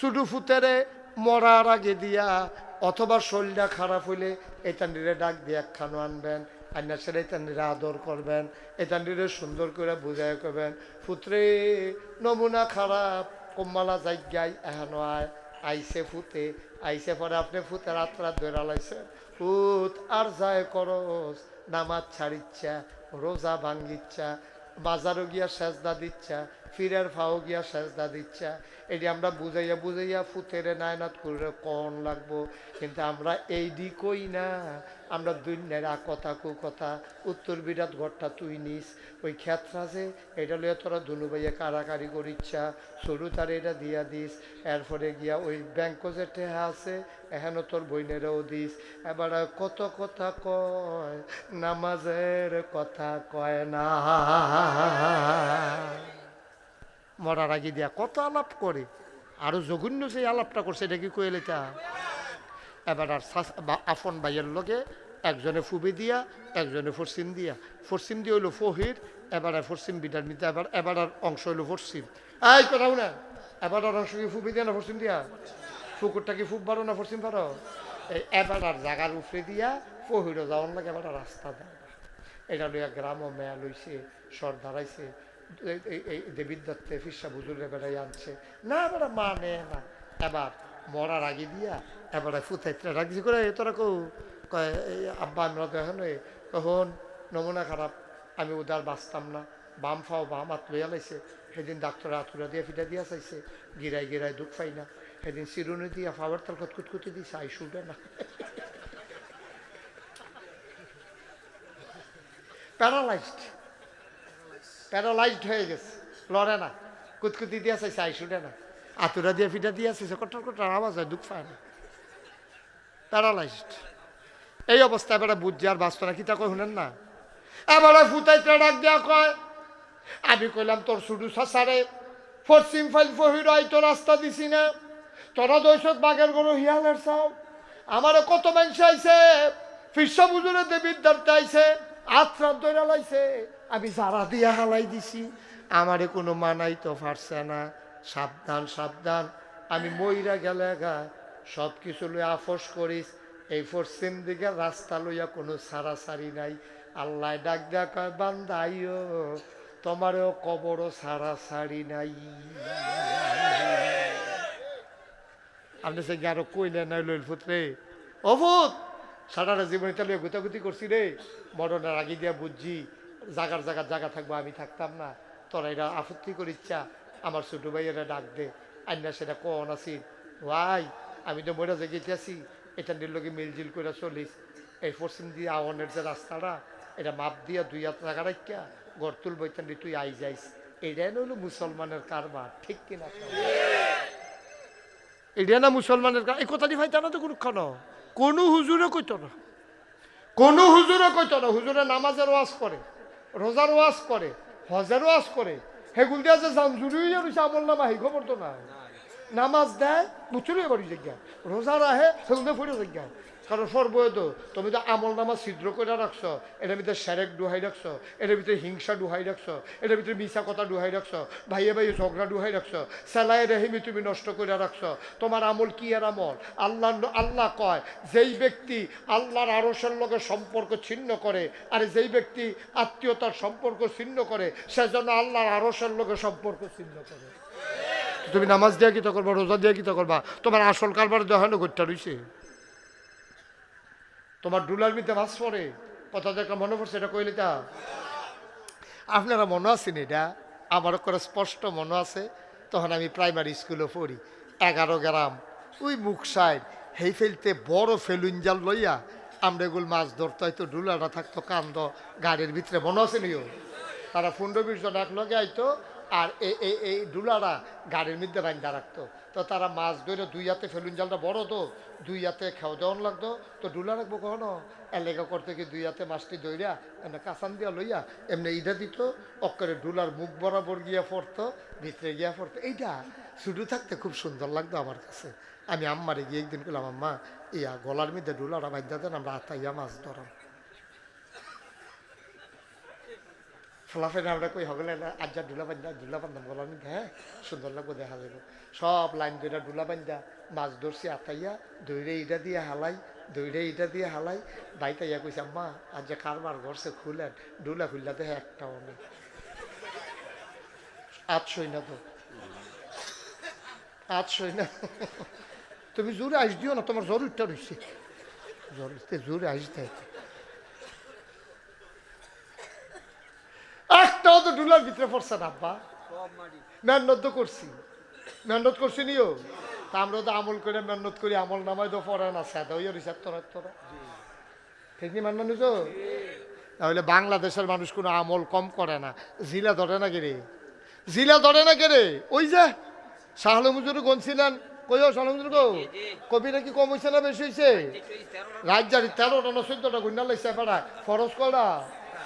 শুধু ফুতেরে মরার আগে দিয়া, অথবা শরীরটা খারাপ হইলে এতান্ডিরে ডাক দিয়ে একখানো আনবেন, আইনা সেটা এতান্ডিরে আদর করবেন এতান্ডিরে সুন্দর করে বুঝাই করবেন ফুতরে নমুনা খারাপ, কম্মালা জায়গায় এহানো আয় আইসে ফুতে আইসে পরে আপনি ফুতে রাত রাত ধরে লাইছেন ফুত আর যায় করস, নামাজ ছাড়িচ্ছা, রোজা ভাঙ্গিচ্ছা, বাজারও গিয়া সেজদা দিচ্ছা, ফিরের ফাও গিয়া সেজদা দিচ্ছা এটি আমরা বুঝাইয়া বুঝাইয়া ফুতেরে নায়নাত করে কন লাগবো, কিন্তু আমরা এই দি কই না। আমরা দুনিয়ার আ কথা কু কথা, উত্তর বিরাট ঘরটা তুই নিস। ওই ক্ষেত্রা যে, এটা লইয়া তোরা দুনু ভাইয়া কারাকারি করিচ্ছা, সরু তার এটা দিয়া দিস। এরপরে গিয়া ওই ব্যাংক যে টেহা আছে এখানে তোর বইনেরও দিস। এবার কত কথা কয়, নামাজের কথা কয় না। মরার আগে দিয়া কত আলাপ করে। আরও জঘন্য সেই আলাপটা করছে, এটা কি কইলে তা এবার আর আফন ভাইয়ের লগে একজনে ফুবি দিয়া, একজনে ফরসিম দিয়া। ফরসিম দিয়ে হইল ফহির, এবার আর ফরসিম বিটার নিতে, এবার এবার আর অংশ হইল ফরসিম এই কথাও না এবার আর অংশ কি ফুবি দিয়া না ফরসিম দিয়া? পুকুরটা কি ফুব পারো না ফরসিম পারো এই, এবার আর জাগার উপরে দিয়া ফহিরও যাওয়ার লাগে, এবার রাস্তা দেয় এটা লইয়া গ্রামও মেয়া লইছে, সর দাঁড়াইছে এই- দত্তে ফিসা বুজুরে বেড়াই আনছে। না বেড়া মানে না। এবার মরার আগে দিয়া এবারে ফুতাইতে রাখছি করে তোরা কৌ কয় আব্বা আমরা তো এখন কখন নমুনা খারাপ, আমি উদার বাঁচতাম না। বাম ফাও বাম হাত লইয়া লাইছে। সেদিন ডাক্তার আতুরা দিয়ে ফিটা দিয়া চাইছে। গিরাই গিরাই দুঃখ পাই না। সেদিন চিরুনি দিয়া ফাওয়ার তাল কুতকুতি দিছে, আই শুটে না। প্যারালাইজড প্যারালাইজড হয়ে গেছে। লড়ে না। কুতকুতি দিয়ে চাইছে আই শুটে না। আতুরা দিয়ে ফিটা দিয়ে চাইছে কটর কটর আওয়াজ হয়, দুঃখ পায় না। প্যারালাইজড। এই অবস্থা এবারে বুঝছে, আর বাঁচত না কি তা কই শুনেন না? এবারে ফুটাইতে ডাক দেওয়া কয়, আমি কইলাম তোর শুধু সাসারে পশ্চিম ফাইল ফহিরাই তো রাস্তা দিছি না। তোরা দৈশত বাগের গরু হিয়ালের চাও। আমারে কত মানুষ আইছে ফিসা বুজুরে দেবীর দাঁড়তে আইছে আত্রাত দৈরা লাইছে। আমি যারা দিয়া হালাই দিছি, আমারে কোনো মানাই তো পারছে না। সাবধান সাবধান। আমি মইরা গেলে গা সব কিছু লই আফস করিস, এই পশ্চিম দিকে রাস্তা লইয়া কোনো সারাসারি নাই। আল্লাহ ডাক কয় বান্দাইও তোমারও কবরও সারাসারি নাই। আপনি সে আরও কইলে নাই লইল ফুতরে অভূত! সারাটা জীবনে তাহলে গুতাগুতি করছি রে। মরণের আগে দিয়া বুঝছি জাগার জাগার জায়গা থাকব, আমি থাকতাম না। তোরা এরা আপত্তি করিচ্ছা আমার ছোট ভাইয়েরা ডাক দে। আন্না সেটা কন আছি ভাই, আমি তো মরে জেগেছি এটা নির্লগে মিলজিল করে চলিস। এই পশ্চিম দিয়ে আওয়ানের যে রাস্তাটা, এটা মাপ দিয়া দুই হাত টাকা রাখিয়া গড় তুলবো ইত্যাদি তুই আই যাইস। এটাই হলো মুসলমানের কারবার, ঠিক কিনা? এটা না মুসলমানের এই কথাটি ভাই জানা তো কোনক্ষণ কোনো হুজুরে কইতো না। কোনো হুজুরে কইতো না। হুজুরে নামাজের ওয়াজ করে। রোজার ওয়াজ করে, হজের ওয়াজ করে। হেগুল দিয়া যে জুড়ি রয়েছে আমল নামা হেই খবর তো না নামাজ দেয় বুঝলে বাড়ি জায়গা রোজার আহে দিয়ে ফুটে জায়গা কারণ সর্বয় তো তুমি তো আমল নামা ছিদ্র করে রাখছ, এটার ভিতরে সেরেক ডুহাই রাখছ, এটার ভিতরে হিংসা ডুহাই রাখছ, এটার ভিতরে মিশা কথা ডুহাই রাখছ, ভাইয়ে ভাইয়ে ঝগড়া ডুহাই রাখছ, সেলাই রেহিমি তুমি নষ্ট করে রাখছ, তোমার আমল কি আর আমল? আল্লাহ আল্লাহ কয়, যেই ব্যক্তি আল্লাহর আরসের লগে সম্পর্ক ছিন্ন করে, আর যেই ব্যক্তি আত্মীয়তার সম্পর্ক ছিন্ন করে সেজন্য আল্লাহর আরসের লগে সম্পর্ক ছিন্ন করে। তুমি নামাজ দিয়া কিতা করবা, রোজা দিয়া কিতা করবা? তোমার আসল কারবার দেখানো ঘটটা রইছে। তোমার ডুলার মিতে মাছ পড়ে। কথা দেখা মনে পড়ছে, এটা কইলে তা। আপনারা মনে আছেন এটা? আমারও করে স্পষ্ট মনে আছে, তখন আমি প্রাইমারি স্কুলে পড়ি, এগারো গ্রাম। ওই মুখ সাইড, হেই ফেলতে বড় ফেলুঞ্জাল লইয়া আমরা এগুলো মাছ ধরতে হয়তো ডুলাটা থাকতো কান্দ, গাড়ির ভিতরে। মনে আছে নিও তারা পনেরো বিশ জন এক লগে আইতো আর এই এই এই ডুলারা গাড়ির মধ্যে বান্ধা রাখতো। তো তারা মাছ ধরে দুই হাতে ফেলুন জালটা বড় তো, দুই হাতে খাওয়া দেওয়ান লাগতো। তো ডুলা রাখব কখনো? এলেগা করতে কি দুই হাতে মাছটি দইরা এমনি কাঁচান দিয়া লইয়া এমনি ইটা দিত, অক্করে ডুলার মুখ বরাবর গিয়া পড়তো ভিতরে গিয়া পড়তো এইটা শুধু থাকতে খুব সুন্দর লাগতো আমার কাছে। আমি আম্মারে গিয়ে একদিন করলাম আম্মা, ইয়া গলার মধ্যে ডুলারা বান্ধা দেন, আমরা আতাইয়া মাছ ধরাম। ফলাফেন আমরা কই হগলে না আজ্জা ডুলা বান্ধা ডুলা বান্ধা বলার হ্যাঁ? সুন্দর লাগবো দেখা যাবে সব লাইন দুইটা ডুলা বান্ধা মাছ ধরছি, আতাইয়া দৌড়ে ইটা দিয়ে হালাই দৌড়ে ইটা দিয়ে হালাই বাইতে ইয়া কইছে, আম্মা আজ যে কারবার ঘরছে, খুলেন। ডুলা খুললা দেখে একটাও নেই। আটশোই না তো। আটশোই না। তুমি জোরে আইস দিও না, তোমার জ্বর উঠটা রয়েছে উঠতে, জোরে আইস দেয়। ডুলার ভিতরে পড়ছে আব্বা। মেহনত তো করছি। মেহনত করছি নিও। তা আমরা তো আমল করে মেহনত করি আমল নামায় তো পড়ে না হইয়া রয়েছে তোরা তোরা ঠিক নি তাহলে বাংলাদেশের মানুষ কোনো আমল কম করে না। জিলা ধরে না কে রে? জিলা ধরে না কে রে? ওই যে শাহলে মুজুর গনছিলেন কই শাহলে মুজুর গো? কবিরা কি কম হয়েছে না বেশি হয়েছে রাজ্যারি তেরোটা না চোদ্দটা গুন্ডা লাগছে পাড়ায়। ফরজ করা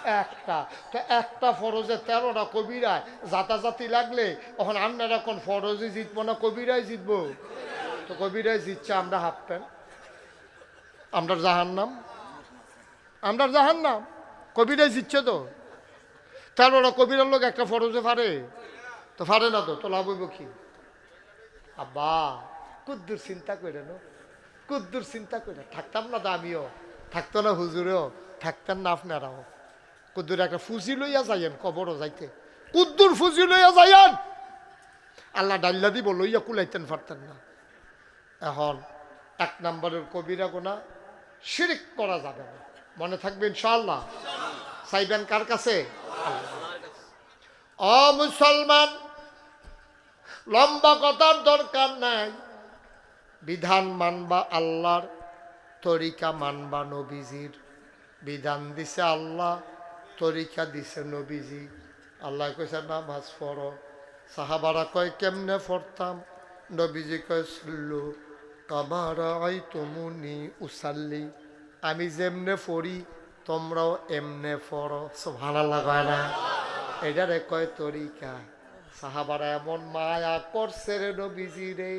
একটা। তো একটা ফরজে তেরোটা কবিরায়? জাতাজাতি লাগলে? এখন আপনারা এখন ফরজে জিতবো না, কবিরাই জিতবো? তো কবিরাই জিতছে, আমরা হাফ আমরা জাহান নাম আমরা জাহান নাম কবিরাই জিতছে তো। তেরোটা কবিরার লোক একটা ফরজে ফারে তো ফারে না তো তো লাভ হইব কি? আব্বা, কুদ্দুর চিন্তা করে নো। কুদ্দুর চিন্তা করে। থাকতাম না তো আমিও। থাকতো না হুজুরেও। থাকতেন না আপনারাও। কুদ্দুর একটা ফুজি লইয়া যাইয়েন, কবরও যাইতে। কুদ্দুর ফুজি লইয়া যাইয়েন। আল্লাহ ডাল্লা দিব, লইয়া কুলাইতেন পারতেন না। এখন এক নম্বরের কবিরা গোনা শিরিক করা যাবে না। মনে থাকবে ইনশাআল্লাহ। চাইবেন কার কাছে? অ মুসলমান, লম্বা কথার দরকার নাই। বিধান মানবা আল্লাহর, তরিকা মানবা নবীজির। বিধান দিছে আল্লাহ। তরিকা দিছে নবীজি আল্লাহ কইছে নামাজ পড়ো সাহাবারা কয়, কেমনে পড়তাম নবীজি কয় সুল্লু কামারা আই তমুনি উসাল্লি আমি যেমনে পড়ি তোমরাও এমনে পড়ো ভালো লাগায় না? এটারে কয় তরিকা সাহাবারা এমন মায়া করছে রে নবীজি রে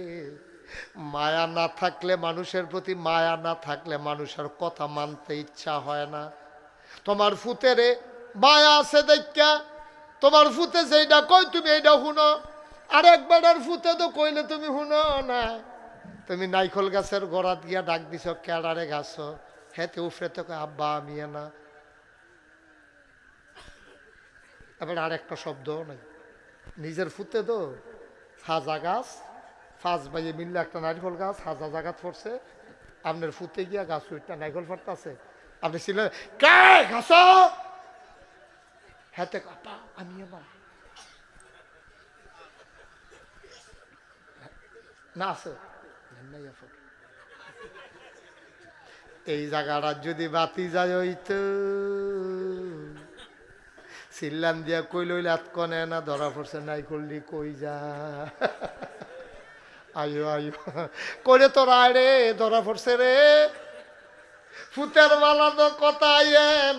মায়া না থাকলে মানুষের প্রতি মায়া না থাকলে মানুষের কথা মানতে ইচ্ছা হয় না। তোমার ফুতেরে মায়া আছে দেখা তোমার ফুতে যেইটা কই তুমি এইটা শুনো আর একবার ফুতে তো কইলে তুমি শুনো না। তুমি নাইখল গাছের গড়াত গিয়া ডাক দিছ, কেড়ারে গাছ? হেতে উফরে তো আব্বা, আমি না এবার আর একটা শব্দও নাই। নিজের ফুতে তো সাজা গাছ, ফাঁস বাইয়ে মিললে একটা নারিকল গাছ হাজা জাগাত পড়ছে। আপনার ফুতে গিয়া গাছ উঠটা নারিকল ফাটতেছে। আপনি ছিলেন কে ঘাস হাতে আপা আমি আমার না আছে। এই জায়গাটা যদি বাতি যায় হইতো সিল্লান দিয়া কই লইলে আতকনে না ধরা পড়ছে নাই করলি কই যা আয়ো আয়ো করে তো রে ধরা পড়ছে রে ফুতের মালা তো কথা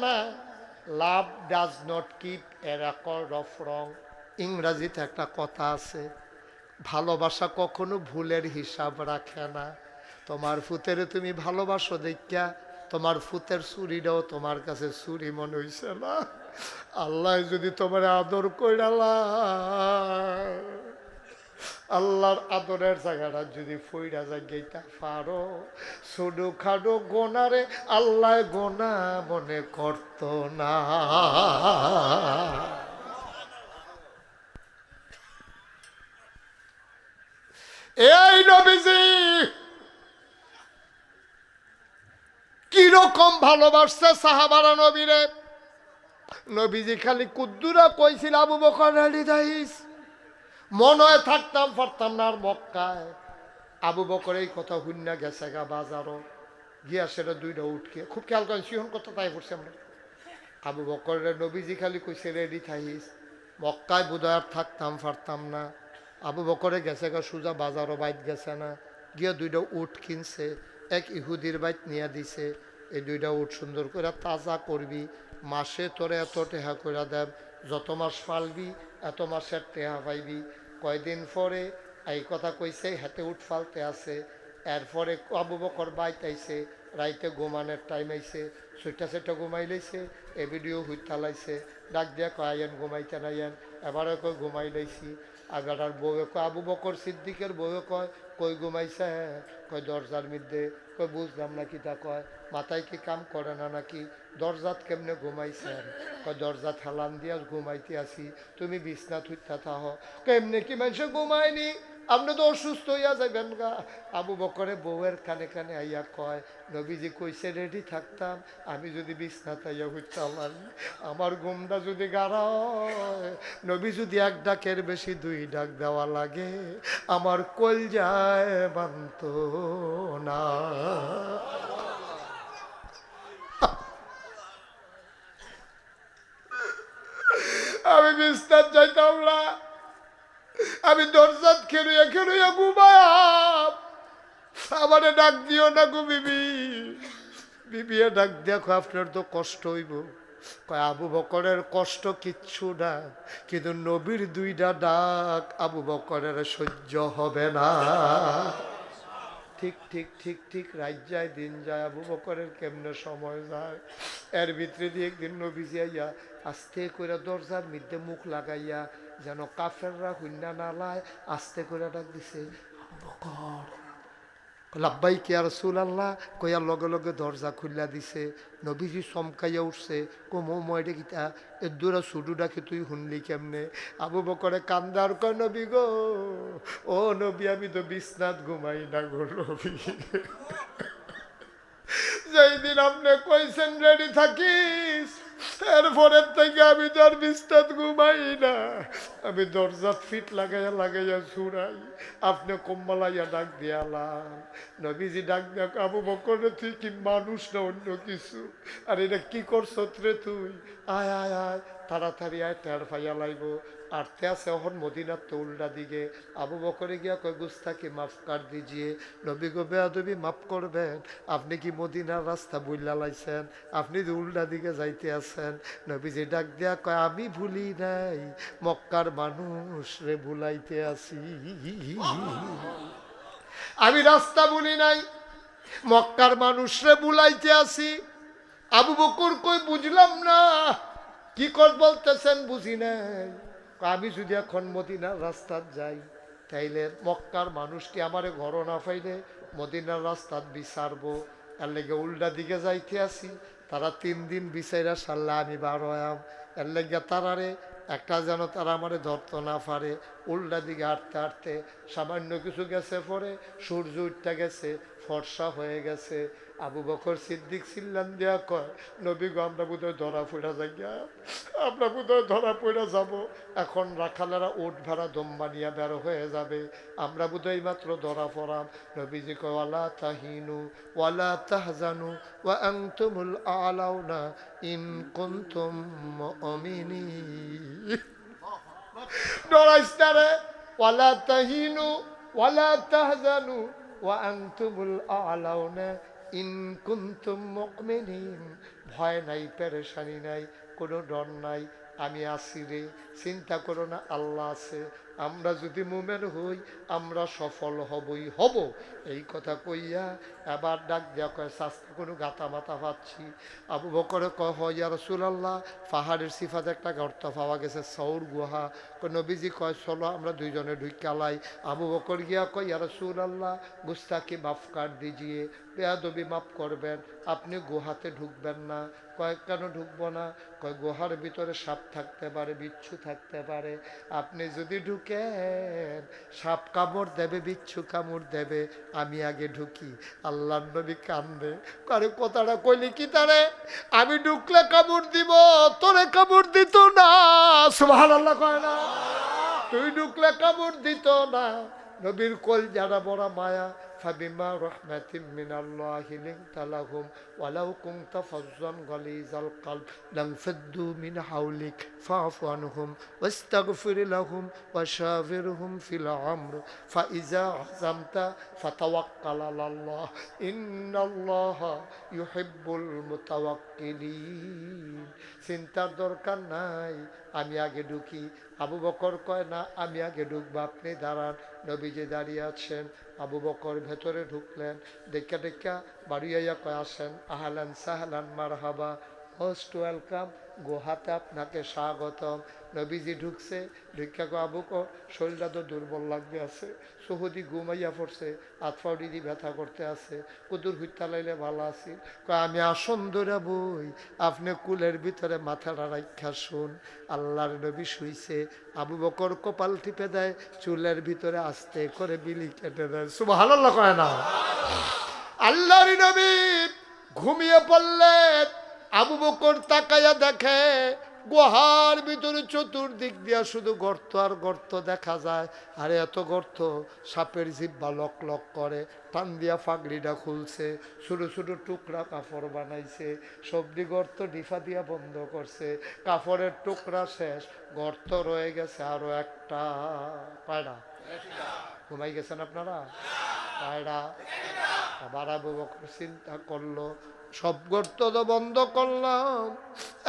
না। Love does not keep a record of wrong ইংরাজিতে একটা কথা আছে, ভালোবাসা কখনো ভুলের হিসাব রাখে না। তোমার ফুতেরে তুমি ভালোবাসো দেখা তোমার ফুতের চুরিটাও তোমার কাছে চুরি মনে হইছে না। আল্লাহ যদি তোমার আদর কইরালা আল্লাহর আদরের জায়গাটা যদি ফইরা যায় গেইটা পারো ছোটো খাটো গোনারে আল্লাহ গোনা মনে করত না। এই নবীজি, কীরকম ভালোবাসছে সাহাবারা নবীরে? নবীজি খালি কুদ্দুরা কইছিল, আবু বকর, রেডি দাইস মনে থাকতাম, পারতাম না আর মক্কায়। আবু বকর এই কথা হুন্না গেছে গা বাজারও। গিয়া সেটা দুইটা উঠকে খুব খেয়াল করেন, সিহন কথা তাই করছি আমরা। আবু বকরের নবীজি খালি কইছে রেডি থাইস মক্কায় বোধহয় আর থাকতাম, পারতাম না। আবু বকরে গেছে গা, সুজা বাজারও বাইত গেছে না। গিয়া দুইটা উট কিনছে, এক ইহুদির বাইত নিয়ে দিছে। এই দুইটা উট সুন্দর করে তাজা করবি। মাসে তোরে এত টেহা করে দেব। যত মাস ফালবি এত মাসের টেহা পাইবি। কয়দিন পরে এই কথা কইছে হাতে উঠ ফালতে আছে। এরপরে আবু বকর বাইত আইছে রাইতে ঘুমানোর টাইম আইছে। সুইটা সেটা ঘুমাই লাইছে, এ ভিডিও হুইতালাইছে ডাক দিয়া কয়েন ঘুমাইতে নাইয়েন এবারও কই, ঘুমাই লাইছি। আগাটার বউয়ে কয়, আবু বকর সিদ্দিকের বউয়ে কয়, কই ঘুমাইছে? কয়, দরজার মধ্যে। কই বুঝলাম না কি তা কয়, মাথায় কি কাম করে না নাকি? দরজাত কেমনে ঘুমাইছেন কয়, দরজা থালান দিয়ে ঘুমাইতে আসি, তুমি বিছনা থুইতা থাহ। কেমনে কি মানুষে ঘুমায়নি? আপনি তো অসুস্থ হইয়া যাবেন গা। আবু বকরে বউয়ের কানে কানে আইয়া কয়, নবীজি কইছে, রেডি থাকতাম। আমি যদি বিছনা তাইয়া হইতাম আমার ঘুমটা যদি গাড়া নবী যদি এক ডাকের বেশি দুই ডাক দেওয়া লাগে, আমার কল যায় বান্ত না। আমি বিস্তার চাইতাম না। আমি দরজাত খেলুয়া খেলুয়া ঘুমায়াম আমারে ডাক দিও না গো বিবি। বিবিয়ে ডাক দেখো, আপনার তো কষ্ট হইব। কয়, আবু বকরের কষ্ট কিচ্ছু না, কিন্তু নবীর দুইটা ডাক আবু বকরের সহ্য হবে না। ঠিক ঠিক ঠিক ঠিক, রাত যায়, দিন যায়, আবু বকরের কেমনে সময় যায়। এর ভিতরে দিয়ে একদিন নবীজি আইয়া আস্তে করে দরজার মধ্যে মুখ লাগাইয়া যেন কাফেররা হুন্না না লায়, আস্তে করে ডাক দিছে বকর। লাব্বাই কে আর সুল আল্লাহ কয়ার লগে লগে দরজা খুললা দিছে, নবীজি চমকাইয়া উঠছে কমো ময়ডে গীতা এ দূরা সুডু ডাকে তুই শুনলি কেমনে? আবু বকরে কান্দার কয়, নবী গো, ও নবী, আমি তো বিছনাথ ঘুমাই না গো নবী। যেই আপনি কইছেন, রেডি থাকিস? এরপরের থেকে আমি তো আর বিস্তার ঘুমাই না। আমি দরজাত ফিট লাগাইয়া লাগাইয়া ছুড়াই। আপনি কম্বলাইয়া ডাক দিয়ালাম নবীজি ডাক দিয়া আবু বকর তুই কি মানুষ না অন্য কিছু? আর এটা কি করছ রে তুই? আয় আয় আয়, তাড়াতাড়ি আয় টের ফাইয়া লাইব। আরতে আছে এখন মদিনার তো দিকে আবু বকরে গিয়া কয় গুস্তাকে মাফ কার দিজিয়ে, নবী গো বেয়াদবি মাফ করবেন, আপনি কি মদিনার রাস্তা বুল্লা লাইছেন, আপনি যে উল্টা দিকে যাইতে আছেন? নবীজি ডাক দিয়া কয়, আমি ভুলি নাই, মক্কার মানুষ রে ভুলাইতে আসি। আমি রাস্তা বলি নাই, মক্কার মানুষরে বুলাইতে আসি। আবু বকুর কই বুঝলাম না, কি কর বলতেছেন বুঝি নাই। আমি যদি এখন মদিনার রাস্তাত যাই, তাইলে মক্কার মানুষটি আমারে ঘর না পাইলে মদিনার রাস্তাত বিচারবো। এর লেগে উল্টা দিকে যাইতে আসি, তারা তিন দিন বিচাইরা সারলে আমি বার হয়াম। এর লেগে তারারে একটা যেন তারা আমারে ধরতো না পারে। উল্টা দিকে হাঁটতে হাঁটতে সামান্য কিছু গেছে পরে সূর্য উঠতে গেছে ফর্সা হয়ে গেছে। আবু বকর সিদ্দিক সিল্লান দেয়া কয়, নবী গো, আমরা বোধহয় ধরা পড়া যাই আমরা বোধহয় ধরা পড়া যাব। এখন রাখালেরা ওট ভাড়া দম বানিয়া বের হয়ে যাবে। আমরা বোধহয় মাত্র ধরা পড়াম। নবীজি কয়, ওয়ালা তাহিনু, ওয়ালা তাহজানু, ওয়া আনতুমুল আলাউনা ইন কুনতুম মুমিনিন। ডরাইস না রে। ওয়ালা তাহিনু, ওয়ালা তাহজানু ভয় নাই পেরেশানি নাই কোনো ডর নাই আমি আসি রে। চিন্তা করো না, আল্লাহ আছে। আমরা যদি মুমেন হই, আমরা সফল হবই, হব। এই কথা কইয়া এবার ডাক দেওয়া কয় শাস্তি কোনো গাতা মাথা পাচ্ছি? আবু বকরে কয় হয় ইয়া রসুলাল্লাহ, পাহাড়ের সিফাতে একটা গর্ত পাওয়া গেছে সৌর গুহা। নবীজি কয়, চলো, আমরা দুইজনে ঢুকালাই আবু বকর গিয়া কয়, ইয়া রসুলাল্লাহ গুস্তাকে মাফ কাট দিজিয়ে, বেয়াদবি মাফ করবেন, আপনি গুহাতে ঢুকবেন না। কয়, কেন ঢুকবো না? কয়, গুহার ভিতরে সাপ থাকতে পারে, বিচ্ছু থাকতে পারে। আপনি যদি ঢুকেন, সাপ কামড় দেবে, বিচ্ছু কামড় দেবে, আমি আগে ঢুকি। আল্লাহ নবী কান্দে কারে কথাটা কইলি কি তারে? আমি ঢুকলে কামড় দিব, তোরে কামড় দিত না। সুভান আল্লাহ কয় না। তুই ঢুকলে কামড় দিত না। নবীর কল যারা বড় মায়া। فبما رحمة من الله لنت لهم ولو كنت فظا غليظ القلب لانفضوا من حولك فاعف عنهم واستغفر لهم وشاورهم في الأمر فإذا عزمت فتوكل على الله إن الله يحب المتوكلين চিন্তার দরকার নাই আমি আগে ঢুকি আবু বকর কয় না আমি আগে ঢুকবো আপনি দাঁড়ান নবীজি দাঁড়িয়ে আছেন আবু বকর ভেতরে ঢুকলেন দেখা দেখা বাড়ি আইয়া কয়, আসেন। আহলান সাহলান মার হাবা মোস্ট ওয়েলকাম গুহাতে আপনাকে স্বাগতম। নবীজি ঢুকছে ঢুকিয়া কো আবু, কো, শরীরটা তো দুর্বল লাগবে আছে। সহুদি ঘুমাইয়া পড়ছে আতফাউডি দি ব্যথা করতে আছে। কুদুর হুইতা লাইলে ভালো আছি। আমি আসন ধরে বই, আপনি কুলের ভিতরে মাথাটা রাখা শুন। আল্লাহর নবী শুইছে, আবু বকর কপাল টিপে দেয়, চুলের ভিতরে আস্তে করে বিলি কেটে দেয়। সুবাহ কয় না। আল্লাহর নবী ঘুমিয়ে পড়লেন আবু বকর তাকাইয়া দেখে, গুহার ভিতরে চতুর্দিক দিয়া শুধু গর্ত আর গর্ত দেখা যায়। আর এত গর্ত, সাপের জিব্বা লক লক করে, টান দিয়া ফাগড়িটা খুলছে, ছোটো ছোটো টুকরা কাপড় বানাইছে, সবজি গর্ত ডিফা দিয়া বন্ধ করছে, কাপড়ের টুকরা শেষ, গর্ত রয়ে গেছে আরও একটা। পায়রা। ঘুমাই গেছেন আপনারা? পায়রা। আবার আবু চিন্তা করল সব গর্ত তো বন্ধ করলাম।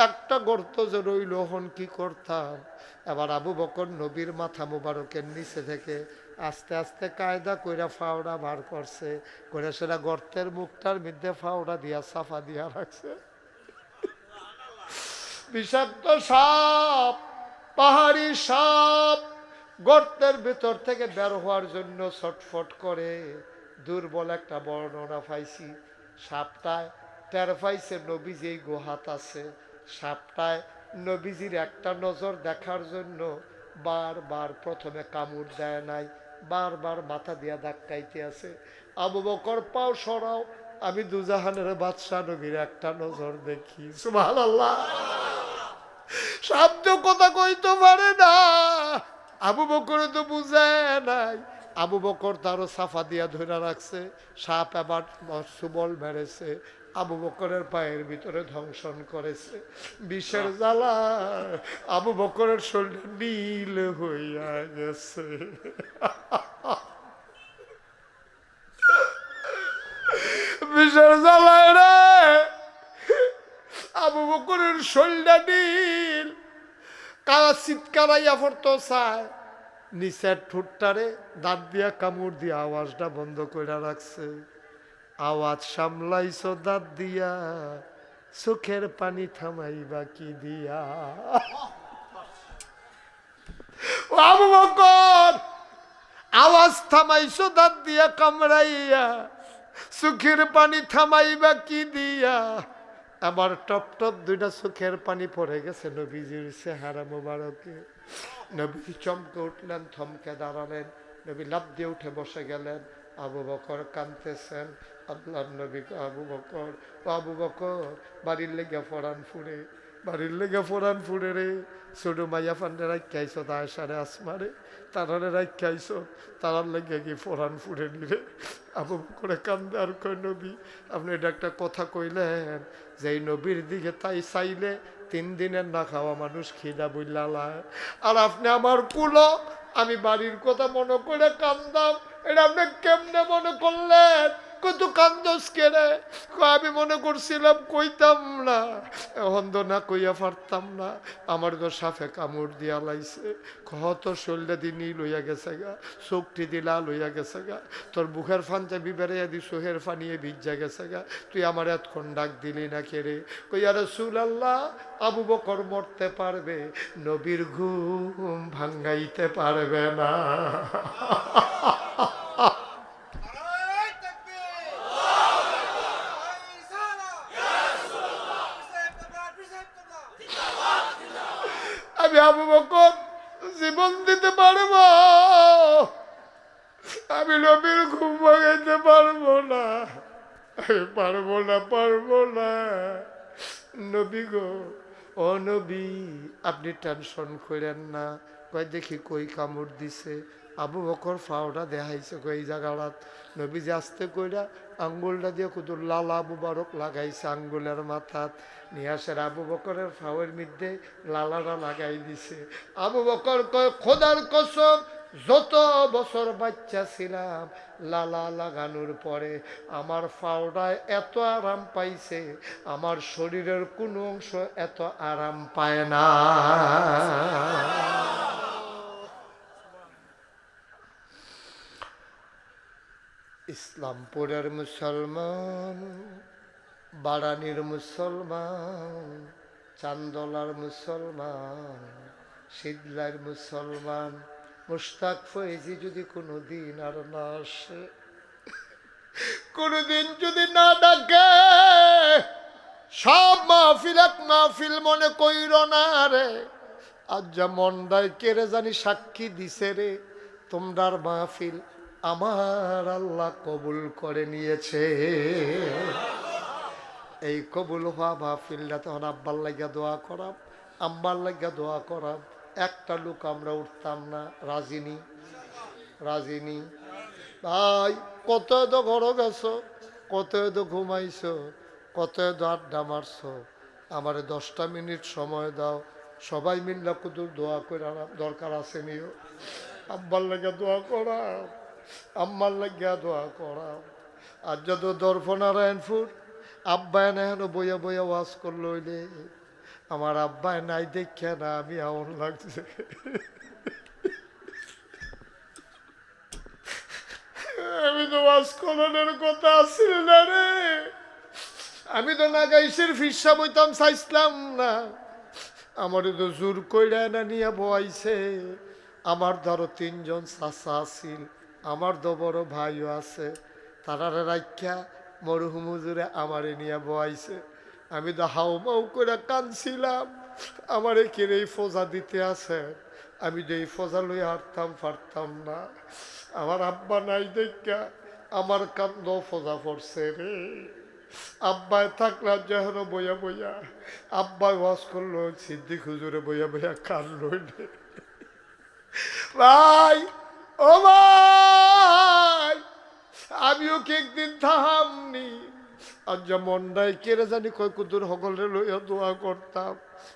একটা গর্ত যে রইল হন কি করতাম? এবার আবু বকর নবীর মাথা মুবারকের নিচে থেকে আস্তে আস্তে কায়দা কইরা ফাওড়া বার করছে করে সেটা গর্তের মুখটার মধ্যে ফাওড়া দিয়া সাফা দিয়া রাখছে। বিষাক্ত সাপ, পাহাড়ি সাপ গর্তের ভিতর থেকে বের হওয়ার জন্য ছটফট করে দুর্বল একটা বর্ণনা পাইছি। সাপটায় টের পাইছে এই গুহাত আছে। সাপটায় নবীজির একটা নজর দেখার জন্য বারবার প্রথমে কামড় দেয় নাই, বারবার মাথা দিয়া ধাক্কাইতে আছে। আবু বকর, পাও সরাও, আমি দুজাহানের বাদশাহ নবীর একটা নজর দেখি। সুবহান আল্লাহ শব্দ কথা কইতে পারে না। আবু বকর তো বুঝায় নাই। আবু বকর তারও সাফা দিয়া ধরে রাখছে। সাপ আবার সুবল মেরেছে। আবু বকরের পায়ের ভিতরে ধ্বংসন করেছে। বিষের জ্বালা আবু বকরের শরীর নীল হইয়া গেছে। বিষের জ্বালায় রে আবু বকরের শরীরটা নীল। কারা চিৎকারাইয়া পড়তো চায় নিচের ঠোঁটটারে দাঁত দিয়া কামড় দিয়া আওয়াজটা বন্ধ করে রাখছে। আওয়াজ সামলাইছ দাঁত দিয়া, চোখের পানি থামাইবা কি দিয়া? আবু আওয়াজ থামাইছ দাঁত দিয়া কামড়াইয়া, চোখের পানি থামাইবা কি দিয়া? আমার টপ টপ দুইটা চোখের পানি পড়ে গেছে, নবীজির চেহারা মোবারকে। নবী চমকে উঠলেন, থমকে দাঁড়ালেন, নবী লাভ দিয়ে উঠে বসে গেলেন, আবু বকর কানতেছেন আল্লাহ নবী কয়, আবু বকর আবু বকর বাড়ির লেগে ফরান ফুরে বাড়ির লেগে ফরান ফুরে রে। ছোট মাইয়া ফান্ডে রাখাইছ তার সারে আসমারে। তারারে রাখাইছ তারার লেগে কি ফোরান ফুরে নিলে আবু বকরে কান্দে আর কয় নবী আপনি এটা একটা কথা কইলেন যে এই নবীর দিকে তাই চাইলে তিন দিনের না খাওয়া মানুষ খিদা বইলালায় আর আপনি আমার কুলো আমি বাড়ির কথা মনে করে কান্দাম। এটা আপনি কেমনে মনে করলেন? কত কান্দস কেড়ে আমি মনে করছিলাম কইতাম না। এখন না কইয়া পারতাম না। আমার তো সাফে কামড় দিয়া লাইছে। কত শরীরে দিনই লইয়া গেছে গা, চোখটি দিলা লইয়া গেছে গা। তোর বুকের ফানতে বিবেরে দি সোহের ফানিয়ে ভিজা গেছে গা। তুই আমার এতক্ষণ ডাক দিলি না কেড়ে কইয়া রসুল আল্লাহ আবু বকর মরতে পারবে, নবীর ঘুম ভাঙ্গাইতে পারবে না নারায়ে তাকবীর নারায়ে রিসালাত ইয়া রাসূলুল্লাহ বিসাইব তাকবীর বিসাইব আমি আবু বকর জীবন দিতে পারব আমি নবীর ঘুম ভাঙাইতে পারব না আমি পারব না পারব না। নবী গো, ও নবী, আপনি টেনশন করেন না। কই দেখি কই কামড় দিছে। আবু বকর ফাওটা দেখাইছে কই জায়গাড়াত নবী যে আসতে কইরা আঙ্গুলটা দিয়ে কুদুর লালা মুবারক লাগাইছে আঙ্গুলের মাথাত। নিয়ে আসার আবু বকরের ফাওয়ের মধ্যে লালাটা লাগাই দিছে। আবু বকর কয়, খোদার কসম যত বছর বাচ্চা ছিলাম, লালা লাগানোর পরে আমার ফাওডায় এত আরাম পাইছে, আমার শরীরের কোনো অংশ এত আরাম পায় না। ইসলামপুরের মুসলমান বাড়ানির মুসলমান, চান্দলার মুসলমান শীতলার মুসলমান মুশতাক ফয়েজি যদি কোনো দিন আর না আসে, কোনোদিন যদি না ডাকে, সব মাহফিল এক মাহফিল মনে কইর না রে। আজ যা মন্ডায় কেড়ে জানি সাক্ষী দিছে রে। তোমরার মাহফিল আমার আল্লাহ কবুল করে নিয়েছে। এই কবুল হওয়া মাহফিলটা তখন আব্বার লাগিয়া দোয়া করাম আম্বার লাগিয়া দোয়া করাম। একটা লোক আমরা উঠতাম না, রাজিনী রাজিনী, ভাই, কত তো ঘর গেছো? কত তো ঘুমাইছো? কত তো আড্ডা মারছো? আমার দশটা মিনিট সময় দাও। সবাই মিল্লা কুদুর দোয়া করে দরকার আছে নিও। আব্বার লাগে দোয়া করা আম্মার লাগিয়া দোয়া করা আর যত দর্প নারায়ণপুর আব্বায় না হেন বইয়া বইয়া ওয়াজ করল আমার আব্বায় নাই দেখে না, আমি এমন লাগছে। আমি তো ওয়াজ কথা আসছিল না রে। আমি তো না গাইসের ফিসা বইতাম, চাইছিলাম না। আমারে তো জোর কইরা না নিয়ে বয়াইছে। আমার ধরো তিনজন চাচা আছিল, আমার তো বড় ভাইও আছে। তারারে রাখ্যা মরহুম হুজুরে আমারে নিয়ে বয়াইছে। আমি তো হাউ মাউ করে কানছিলাম আমারে কিনে এই ফোজা দিতে আছে? আমি যে এই ফোজা লই হারতাম পারতাম না। আমার আব্বা নাই দেখা আমার কান্দ ফোজা পড়ছে রে। আব্বায় থাকলে যেন বইয়া বইয়া, আব্বায় ওয়াজ করল, সিদ্দিক হুজুরে বইয়া বইয়া কানলো রে ভাই, ও ভাই, আমিও কি একদিন থামনি? আর যে মন্ডায় কেড়ে জানি কয় সকলে লইয়া দোয়া করতাম।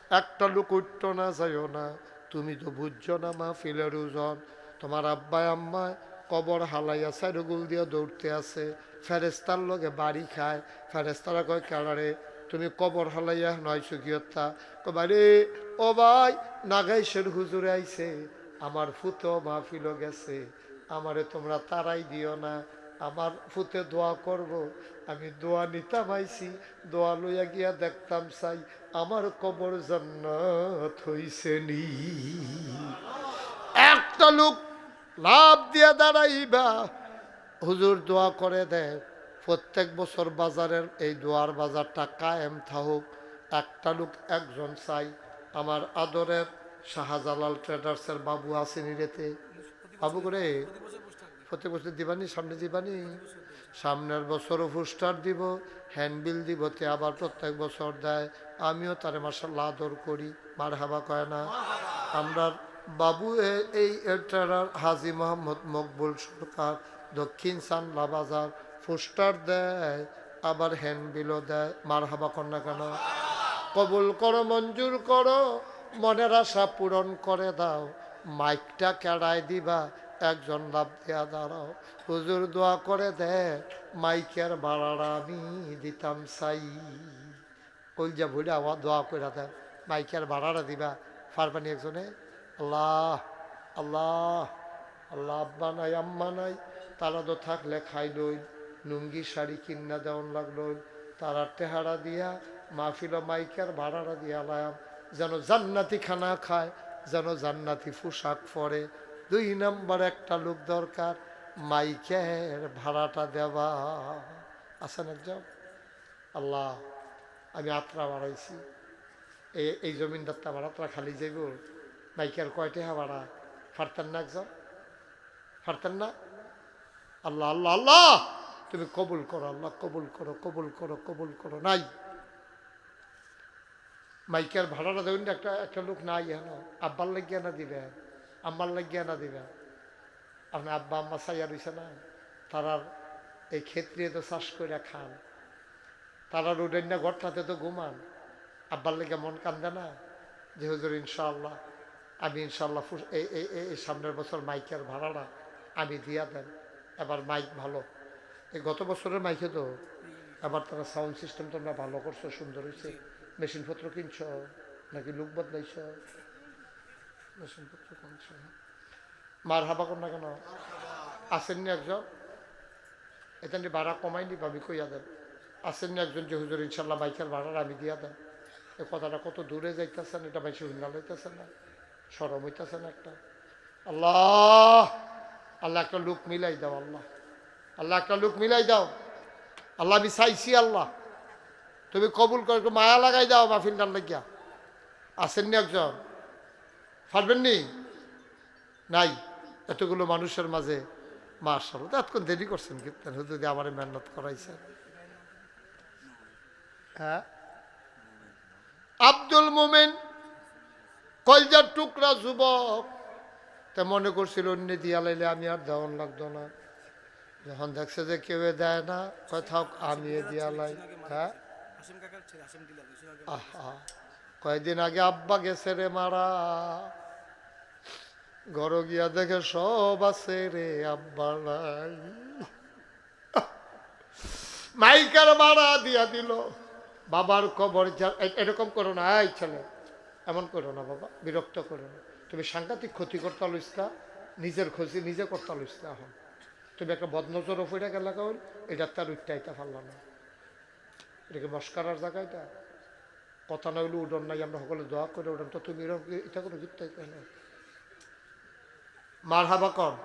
একটা লোক উঠত না, যাইও না। তুমি তো বুঝছ না মা ফিলের ওজন। তোমার আব্বাই আম্মায় কবর হালাইয়া সাইডগুল দিয়া দৌড়তে আছে। ফেরেস্তার লগে বাড়ি খায়। ফেরেস্তারা কয় কেড়ারে তুমি কবর হালাইয়া নয় সুখিয়তা কবারে ও ভাই, নাগাইশের হুজুরে আইছে। আমার ফুতো মাহফিল গেছে। আমারে তোমরা তারাই দিও না। আমার ফুতে দোয়া করব। আমি দোয়া নিতাম আইছি, দোয়া লইয়া গিয়া দেখতাম চাই আমার কবর জান্নাত হইছে নি। একটা লোক লাভ দিয়া দাঁড়াইবা, হুজুর দোয়া করে দেয় প্রত্যেক বছর বাজারের এই দোয়ার বাজারটা কায়েম থাকুক। একটা লোক একজন চাই আমার আদরের শাহজালাল ট্রেডার্সের বাবু আসেনি রেতে। বাবু করে প্রত্যেক বছর দিবানি, সামনে দিবানি। সামনের বছরও পোস্টার দিব হ্যান্ডবিল দিব, তে আবার প্রত্যেক বছর দেয়। আমিও তারে মাসাল্লাহ আদর করি মার হাবা কয় না। আমরা বাবু এই হাজি মোহাম্মদ মকবুল সরকার দক্ষিণ সানলা বাজার পোস্টার দেয়, আবার হ্যান্ডবিলও দেয় মার হাবা না কেন? কবুল করো, মঞ্জুর করো, মনের আশা পূরণ করে দাও। মাইকটা কেড়ায় দিবা একজন লাভ দেয়া দাঁড়াও। হুজুর দোয়া করে দে, মাইকের ভাড়াটা আমি দিতাম সাই কলজা ভুলে আমার দোয়া করে দেন মাইকের ভাড়াটা দিবা, ফারবানি একজনে, আল্লাহ আল্লাহ আল্লাহ আব্বা নাই, আম্মা নাই, তারা তো থাকলে খাইলই, লুঙ্গি, শাড়ি কিনা দেওয়ান লাগল তারা টেহারা দিয়া, মাহফিল মাইকের ভাড়াটা দিয়া লায়াম, যেন জান্নাতি খানা খায়, যেন জান্নাতি পোশাক পরে দুই নাম্বার একটা লোক দরকার, মাইকের ভাড়াটা দেওয়া। আছেন একজন? আল্লাহ, আমি আত্রা বাড়াইছি। এই এই আমার আত্রা খালি যাইব। মাইকের কয়টা ভাড়া? ফারতেন না একজন? ফারতেন না? আল্লাহ আল্লাহ আল্লাহ! তুমি কবুল করো, আল্লাহ, কবুল করো কবুল করো কবুল করো। নাই। মাইকের ভাড়াটা দেবেন একটা একটা লোক নাই হেন আব্বার লাগিয়া না দিবে আম্মার লাগিয়া না দিবে আপনার আব্বা আম্মা সাইয়া রইছে না। তারার এই ক্ষেত্রে তো চাষ করে খান। তারা রোডের না ঘরটাতে তো ঘুমান। আব্বার লেগে মন কান্দে না যে হুজুর ইনশাআল্লাহ আমি ইনশাআল্লাহ এই সামনের বছর মাইকের ভাড়াটা আমি দিয়া দেন। এবার মাইক ভালো। এই গত বছরের মাইকে তো এবার তারা সাউন্ড সিস্টেম তোমরা ভালো করছ সুন্দর হয়েছে মেশিনপত্র কিনছ নাকি লুক বদলাইছ? কিনছ মার হাবা কর না? কেন আসেননি একজন? এখান ভাড়া কমাই নি ভাবি কইয়া দেন আসেন না একজন যে হুজুর ইনশাল্লাহ বাইকের ভাড়া আমি দিয়া দেন এই কথাটা কত দূরে যাইতেছেন, এটা বেশি হুন্না লইতেছেন না। সরম হইতেছে না একটা। আল্লাহ! আল্লাহ একটা লুক মিলাই দাও, আল্লাহ। আল্লাহ একটা লুক মিলাই দাও। আল্লাহ, আমি চাইছি আল্লাহ। তুমি কবুল করে, একটু মায়া লাগাই দাও মাহফিলটার লাগিয়া। আসেননি একজন? পারবেন নি? নাই। এতগুলো মানুষের মাঝে মার্শাল এতক্ষণ দেরি করছেন কীর্তন যদি আমার মেহনত করাইছে। হ্যাঁ? আব্দুল মোমেন কলজার টুকরা যুবক। তা মনে করছিল অন্য দিয়া লাইলে আমি আর দেওয়ান লাগতো না। যখন দেখছে যে কেউ দেয় না কোথাও আমি দিয়া লাই। হ্যাঁ? কয়েকদিন আগে আব্বা গেছে রে মারা। ঘর গিয়া দেখে সব আছে রে আব্বা নাই। মাইকার মারা দিয়া দিল। বাবার কবর এরকম করো না, এই ছেলে। এমন করো না বাবা, বিরক্ত করো না। তুমি সাংঘাতিক ক্ষতি করতে লইসকা নিজের ক্ষতি নিজে করতে লইসকা এখন। তুমি একটা বদনজর ওপরে গেলা কল এটা তার উঠটাইতে পারলাম না। এটা কি মস্কারার জায়গা এটা। কথা না হইলে উডন নাই, আমরা সকলে দোয়া করে, উডন। তো তুমি এটা কোনো জিততে কেন মার হাবা কম।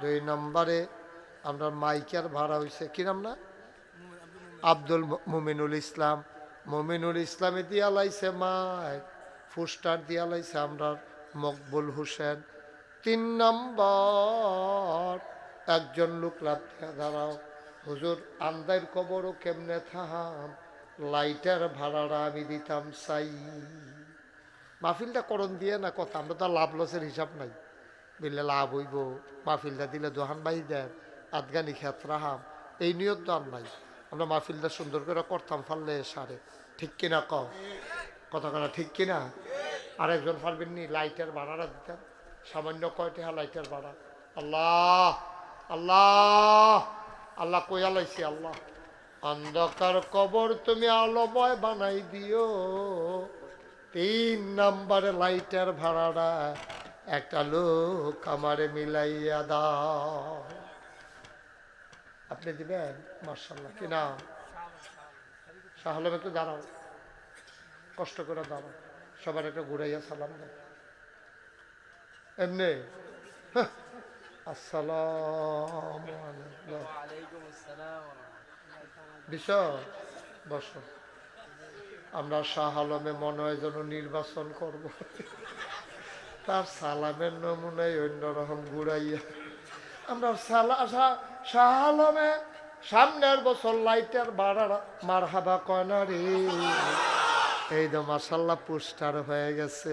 দুই নম্বরে আমরা মাইকের ভাড়া হয়েছে কি নাম না? আব্দুল মুমিনুল ইসলাম। মুমিনুল ইসলামে দিয়া লাইছে মাইক ফুস্টার দিয়া লাইছে আমরা মকবুল হোসেন। তিন নম্বর, একজন লোক লাভ দিয়া দাঁড়াও। হুজুর আন্দার কবরও কেমনে থাহাম? লাইটার ভাড়াটা আমি দিতাম চাই। মাহফিলটা করণ দিয়ে না কথা, আমরা তো লাভ লসের হিসাব নাই। বিলে লাভ হইব মাহফিলটা দিলে দোহান বাই দেন, আদগানি খেত রাহাম এই নিয়ত তো আর নাই আমরা মাহফিলটা সুন্দর করে করতাম, ফাললে সারে। ঠিক কিনা ক কথা কথা ঠিক কিনা? আরেকজন পারবেন নি, লাইটের ভাড়াটা দিতেন সামান্য কয়টি কয়টা লাইটের ভাড়া আল্লাহ আল্লাহ আল্লাহ কইয়া লাইছি, আল্লাহ। অন্ধকার কবর তুমি আলোময় বানাই দিও। তিন নম্বরে লাইটের ভাড়াটা একটা লোক আমারে মিলাইয়া দাও। আপনি দিবেন? মার্শাল্লাহ কি না শাহলমে তো দাঁড়াও। কষ্ট করে দাঁড়াও। সবার একটা ঘুরাইয়া সালাম দেয় এমনি। আসসালাম বিষয় বস। আমরা শাহ আলমে মনে হয় যেন নির্বাচন করব। তার সালামের নমুনায় অন্যরকম ঘুরাইয়া। আমরা সালা সামনের বছর লাইটের বাড়ার মার হাবা কয়না রে। এই তো মাসাল্লাহ পোস্টার হয়ে গেছে,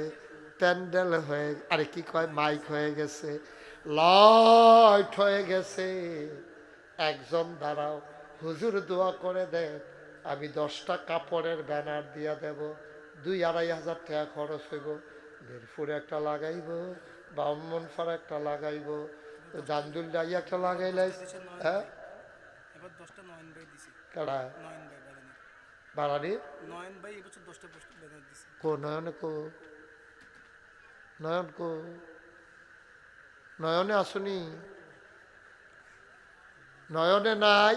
প্যান্ডেল হয়ে আরে কি কয়, মাইক হয়ে গেছে, লাইট হয়ে গেছে। একজন দাঁড়াও, হুজুর দোয়া করে দেন, আমি দশটা কাপড়ের ব্যানার দিয়া দেব, দুই আড়াই হাজার টাকা খরচ হইব। বেরপুরে একটা লাগাইব ব্রাহ্মণ ফাড়া একটা লাগাইব জান্দুল ডাই একটা লাগাই লাগাইলাই হ্যাঁ? কারা বাড়ানি। নয়ন ভাই এবছর দশটা পোস্ট ব্যানার দিছে। কো নয়নে কো? নয়ন কো? নয়নে আসুনি? নয়নে নাই?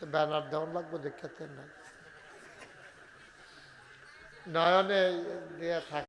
তো ব্যানার দেওয়ার লাগবে দেখতে নাই। নয়নে দিয়ে থাকে।